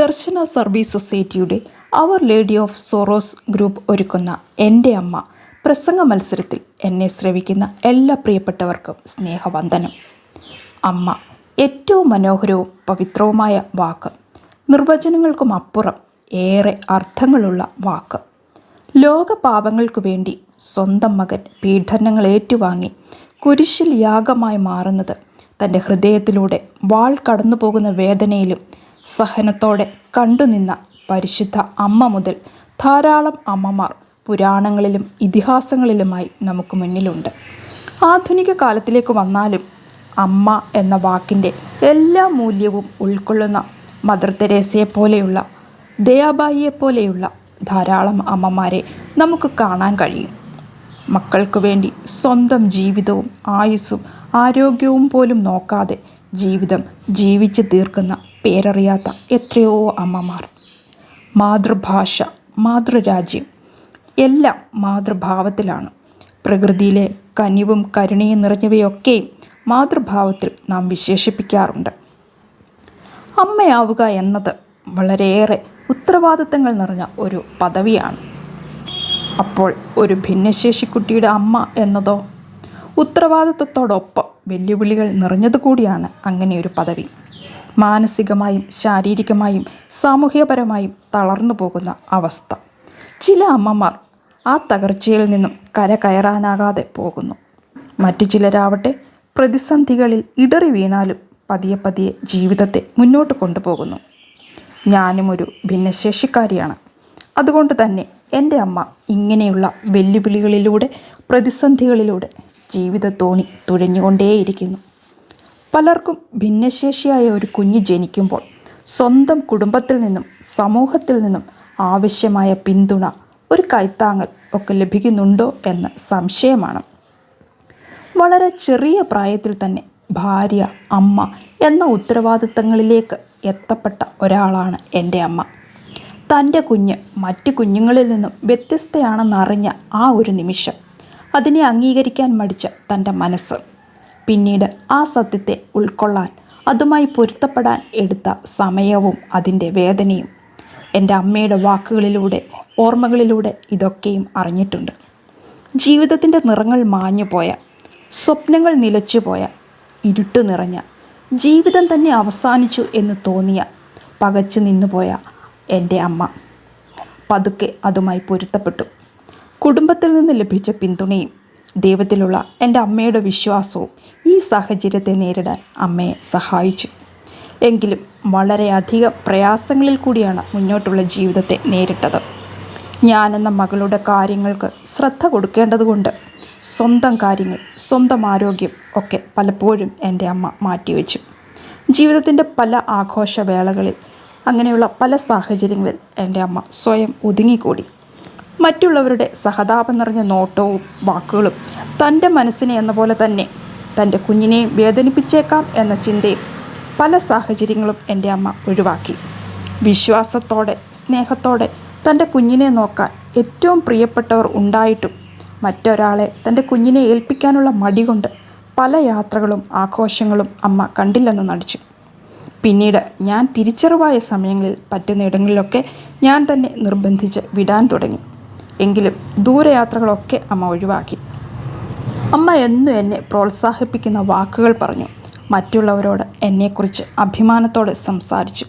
ദർശന service സൊസൈറ്റിയുടെ our lady of sorrows group ഒരുക്കുന്ന എന്റെ അമ്മ പ്രസംഗ മത്സരത്തിൽ എന്നെ ശ്രവിക്കുന്ന എല്ലാ പ്രിയപ്പെട്ടവർക്കും സ്നേഹവന്ദനം. അമ്മ ഏറ്റവും മനോഹരവും പവിത്രവുമായ വാക്ക്. നിർവചനങ്ങൾക്കും അപ്പുറം ഏറെ അർത്ഥങ്ങളുള്ള വാക്ക്. ലോക പാപങ്ങൾക്കു വേണ്ടി സ്വന്തം മകൻ പീഡനങ്ങൾ ഏറ്റുവാങ്ങി കുരിശിൽ യാഗമായി മാറുന്നത് തന്റെ ഹൃദയത്തിലൂടെ വാൾ കടന്നു പോകുന്ന വേദനയിലും സഹനത്തോടെ കണ്ടുനിന്ന പരിശുദ്ധ അമ്മ മുതൽ ധാരാളം അമ്മമാർ പുരാണങ്ങളിലും ഇതിഹാസങ്ങളിലുമായി നമുക്ക് മുന്നിലുണ്ട്. ആധുനിക കാലത്തിലേക്ക് വന്നാലും അമ്മ എന്ന വാക്കിന്റെ എല്ലാ മൂല്യവും ഉൾക്കൊള്ളുന്ന മദർ തെരേസയെ പോലെയുള്ള ദയാബായിയെ പോലെയുള്ള ധാരാളം അമ്മമാരെ നമുക്ക് കാണാൻ കഴിയും. മക്കൾക്ക് വേണ്ടി സ്വന്തം ജീവിതവും ആയുസ്സും ആരോഗ്യവും പോലും നോക്കാതെ ജീവിതം ജീവിച്ച് തീർക്കുന്ന പേരറിയാത്ത എത്രയോ അമ്മമാർ. മാതൃഭാഷ മാതൃരാജ്യം എല്ലാം മാതൃഭാവത്തിലാണ്. പ്രകൃതിയിലെ കനിവും കരുണയും നിറഞ്ഞവയൊക്കെയും മാതൃഭാവത്തിൽ നാം വിശേഷിപ്പിക്കാറുണ്ട്. അമ്മയാവുക എന്നത് വളരെയേറെ ഉത്തരവാദിത്തങ്ങൾ നിറഞ്ഞ ഒരു പദവിയാണ്. അപ്പോൾ ഒരു ഭിന്നശേഷിക്കുട്ടിയുടെ അമ്മ എന്നതോ ഉത്തരവാദിത്വത്തോടൊപ്പം വെല്ലുവിളികൾ നിറഞ്ഞതുകൂടിയാണ് അങ്ങനെയൊരു പദവി. മാനസികമായും ശാരീരികമായും സാമൂഹികപരമായും തളർന്നു പോകുന്ന അവസ്ഥ. ചില അമ്മമാർ ആ തകർച്ചയിൽ നിന്നും കര കയറാനാകാതെ പോകുന്നു. മറ്റു ചിലരാവട്ടെ പ്രതിസന്ധികളിൽ ഇടറി വീണാലും പതിയെ പതിയെ ജീവിതത്തെ മുന്നോട്ട് കൊണ്ടുപോകുന്നു. ഞാനും ഒരു ഭിന്നശേഷിക്കാരിയാണ്. അതുകൊണ്ട് തന്നെ എന്റെ അമ്മ ഇങ്ങനെയുള്ള വെല്ലുവിളികളിലൂടെ പ്രതിസന്ധികളിലൂടെ ജീവിത തോണി തുഴഞ്ഞുകൊണ്ടേയിരിക്കുന്നു. പലർക്കും ഭിന്നശേഷിയായ ഒരു കുഞ്ഞ് ജനിക്കുമ്പോൾ സ്വന്തം കുടുംബത്തിൽ നിന്നും സമൂഹത്തിൽ നിന്നും ആവശ്യമായ പിന്തുണ ഒരു കൈത്താങ്ങൽ ഒക്കെ ലഭിക്കുന്നുണ്ടോ എന്ന സംശയമാണ്. വളരെ ചെറിയ പ്രായത്തിൽ തന്നെ ഭാര്യ അമ്മ എന്ന ഉത്തരവാദിത്തങ്ങളിലേക്ക് എത്തപ്പെട്ട ഒരാളാണ് എന്റെ അമ്മ. തന്റെ കുഞ്ഞ് മറ്റ് കുഞ്ഞുങ്ങളിൽ നിന്നും വ്യത്യസ്തയാണെന്നറിഞ്ഞ ആ ഒരു നിമിഷം അതിനെ അംഗീകരിക്കാൻ മടിച്ച തന്റെ മനസ്സ്. പിന്നീട് ആ സത്യത്തെ ഉൾക്കൊള്ളാൻ അതുമായി പൊരുത്തപ്പെടാൻ എടുത്ത സമയവും അതിന്റെ വേദനയും എന്റെ അമ്മയുടെ വാക്കുകളിലൂടെ ഓർമ്മകളിലൂടെ ഇതൊക്കെയും അറിഞ്ഞിട്ടുണ്ട്. ജീവിതത്തിന്റെ നിറങ്ങൾ മാഞ്ഞുപോയ സ്വപ്നങ്ങൾ നിലച്ചുപോയ ഇരുട്ടു നിറഞ്ഞ ജീവിതം തന്നെ അവസാനിച്ചു എന്ന് തോന്നിയ പകച്ചു നിന്നുപോയ എന്റെ അമ്മ. പതുക്കെ അതുമായി പൊരുത്തപ്പെട്ടു. കുടുംബത്തിൽ നിന്ന് ലഭിച്ച പിന്തുണയും ദൈവത്തിലുള്ള എന്റെ അമ്മയുടെ വിശ്വാസവും ഈ സാഹചര്യത്തെ നേരിടാൻ അമ്മയെ സഹായിച്ചു. എങ്കിലും വളരെയധികം പ്രയാസങ്ങളിൽ കൂടിയാണ് മുന്നോട്ടുള്ള ജീവിതത്തെ നേരിട്ടത്. ഞാനെന്ന മകളുടെ കാര്യങ്ങൾക്ക് ശ്രദ്ധ കൊടുക്കേണ്ടതുകൊണ്ട് സ്വന്തം കാര്യങ്ങൾ സ്വന്തം ആരോഗ്യം ഒക്കെ പലപ്പോഴും എന്റെ അമ്മ മാറ്റിവെച്ചു. ജീവിതത്തിന്റെ പല ആഘോഷവേളകളിൽ അങ്ങനെയുള്ള പല സാഹചര്യങ്ങളിൽ എന്റെ അമ്മ സ്വയം ഒതുങ്ങിക്കൂടി. മറ്റുള്ളവരുടെ സഹതാപം നിറഞ്ഞ നോട്ടവും വാക്കുകളും തന്റെ മനസ്സിനെ എന്ന പോലെ തന്നെ തന്റെ കുഞ്ഞിനെ വേദനിപ്പിച്ചേക്കാം എന്ന ചിന്തയും പല സാഹചര്യങ്ങളും എന്റെ അമ്മ ഒഴിവാക്കി. വിശ്വാസത്തോടെ സ്നേഹത്തോടെ തന്റെ കുഞ്ഞിനെ നോക്കാൻ ഏറ്റവും പ്രിയപ്പെട്ടവർ ഉണ്ടായിട്ടും മറ്റൊരാളെ തന്റെ കുഞ്ഞിനെ ഏൽപ്പിക്കാനുള്ള മടി കൊണ്ട് പല യാത്രകളും ആഘോഷങ്ങളും അമ്മ കണ്ടില്ലെന്ന് നടിച്ചു. പിന്നീട് ഞാൻ തിരിച്ചറിവായ സമയങ്ങളിൽ പറ്റുന്ന ഇടങ്ങളിലൊക്കെ ഞാൻ തന്നെ നിർബന്ധിച്ച് വിടാൻ തുടങ്ങി. എങ്കിലും ദൂരയാത്രകളൊക്കെ അമ്മ ഒഴിവാക്കി. അമ്മ എന്നും എന്നെ പ്രോത്സാഹിപ്പിക്കുന്ന വാക്കുകൾ പറഞ്ഞു. മറ്റുള്ളവരോട് എന്നെക്കുറിച്ച് അഭിമാനത്തോടെ സംസാരിച്ചു.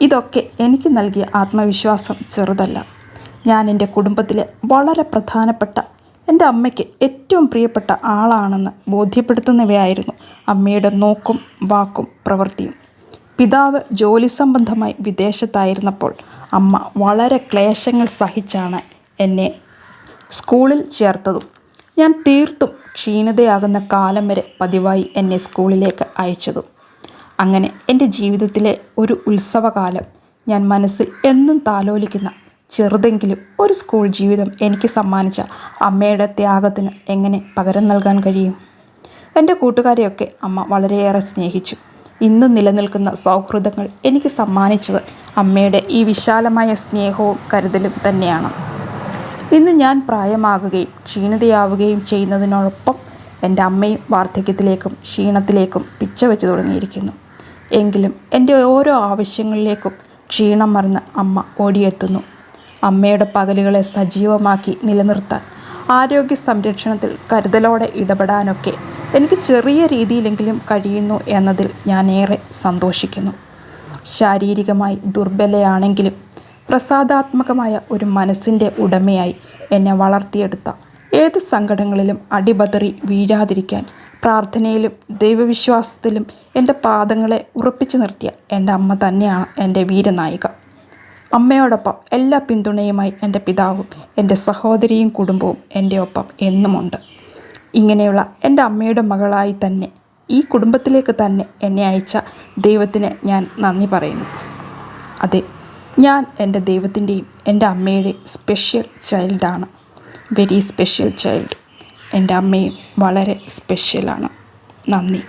ഇതൊക്കെ എനിക്ക് നൽകിയ ആത്മവിശ്വാസം ചെറുതല്ല. ഞാൻ എന്റെ കുടുംബത്തിലെ വളരെ പ്രധാനപ്പെട്ട എന്റെ അമ്മയ്ക്ക് ഏറ്റവും പ്രിയപ്പെട്ട ആളാണെന്ന് ബോധ്യപ്പെടുത്തുന്നവയായിരുന്നു അമ്മയുടെ നോക്കും വാക്കും പ്രവൃത്തിയും. പിതാവ് ജോലി സംബന്ധമായി വിദേശത്തായിരുന്നപ്പോൾ അമ്മ വളരെ ക്ലേശങ്ങൾ സഹിച്ചാണ് എന്നെ സ്കൂളിൽ ചേർത്തതും ഞാൻ തീർത്തും ക്ഷീണിതയാകുന്ന കാലം വരെ പതിവായി എന്നെ സ്കൂളിലേക്ക് അയച്ചതും. അങ്ങനെ എന്റെ ജീവിതത്തിലെ ഒരു ഉത്സവകാലം ഞാൻ മനസ്സിൽ എന്നും താലോലിക്കുന്ന ചെറുതെങ്കിലും ഒരു സ്കൂൾ ജീവിതം എനിക്ക് സമ്മാനിച്ച അമ്മയുടെ ത്യാഗത്തിന് എങ്ങനെ പകരം നൽകാൻ കഴിയും? എന്റെ കൂട്ടുകാരെയൊക്കെ അമ്മ വളരെയേറെ സ്നേഹിച്ചു. ഇന്നും നിലനിൽക്കുന്ന സൗഹൃദങ്ങൾ എനിക്ക് സമ്മാനിച്ചത് അമ്മയുടെ ഈ വിശാലമായ സ്നേഹവും കരുതലും തന്നെയാണ്. ഇന്ന് ഞാൻ പ്രായമാകുകയും ക്ഷീണിതയാവുകയും ചെയ്യുന്നതിനോടൊപ്പം എന്റെ അമ്മയും വാർദ്ധക്യത്തിലേക്കും ക്ഷീണത്തിലേക്കും പിച്ച വെച്ച് തുടങ്ങിയിരിക്കുന്നു. എങ്കിലും എന്റെ ഓരോ ആവശ്യങ്ങളിലേക്കും ക്ഷീണം മറന്ന് അമ്മ ഓടിയെത്തുന്നു. അമ്മയുടെ പകലുകളെ സജീവമാക്കി നിലനിർത്താൻ ആരോഗ്യ സംരക്ഷണത്തിൽ കരുതലോടെ ഇടപെടാനൊക്കെ എനിക്ക് ചെറിയ രീതിയിലെങ്കിലും കഴിയുന്നു എന്നതിൽ ഞാൻ ഏറെ സന്തോഷിക്കുന്നു. ശാരീരികമായി ദുർബലയാണെങ്കിലും പ്രസാദാത്മകമായ ഒരു മനസ്സിന്റെ ഉടമയായി എന്നെ വളർത്തിയെടുത്ത. ഏത് സങ്കടങ്ങളിലും അടിപതറി വീഴാതിരിക്കാൻ പ്രാർത്ഥനയിലും ദൈവവിശ്വാസത്തിലും എന്റെ പാദങ്ങളെ ഉറപ്പിച്ചു നിർത്തിയ എന്റെ അമ്മ തന്നെയാണ് എന്റെ വീരനായിക. അമ്മയോടൊപ്പം എല്ലാ പിന്തുണയുമായി എന്റെ പിതാവും എന്റെ സഹോദരിയും കുടുംബവും എന്റെ ഒപ്പം എന്നുമുണ്ട്. ഇങ്ങനെയുള്ള എന്റെ അമ്മയുടെ മകളായി തന്നെ ഈ കുടുംബത്തിലേക്ക് തന്നെ എന്നെ അയച്ച ദൈവത്തിന് ഞാൻ നന്ദി പറയുന്നു. അതെ ഞാൻ എന്റെ ദൈവത്തിന്റെയും എന്റെ അമ്മയുടെ സ്പെഷ്യൽ ചൈൽഡാണ് വെരി സ്പെഷ്യൽ ചൈൽഡ് എന്റെ അമ്മയും വളരെ സ്പെഷ്യലാണ് നന്ദി.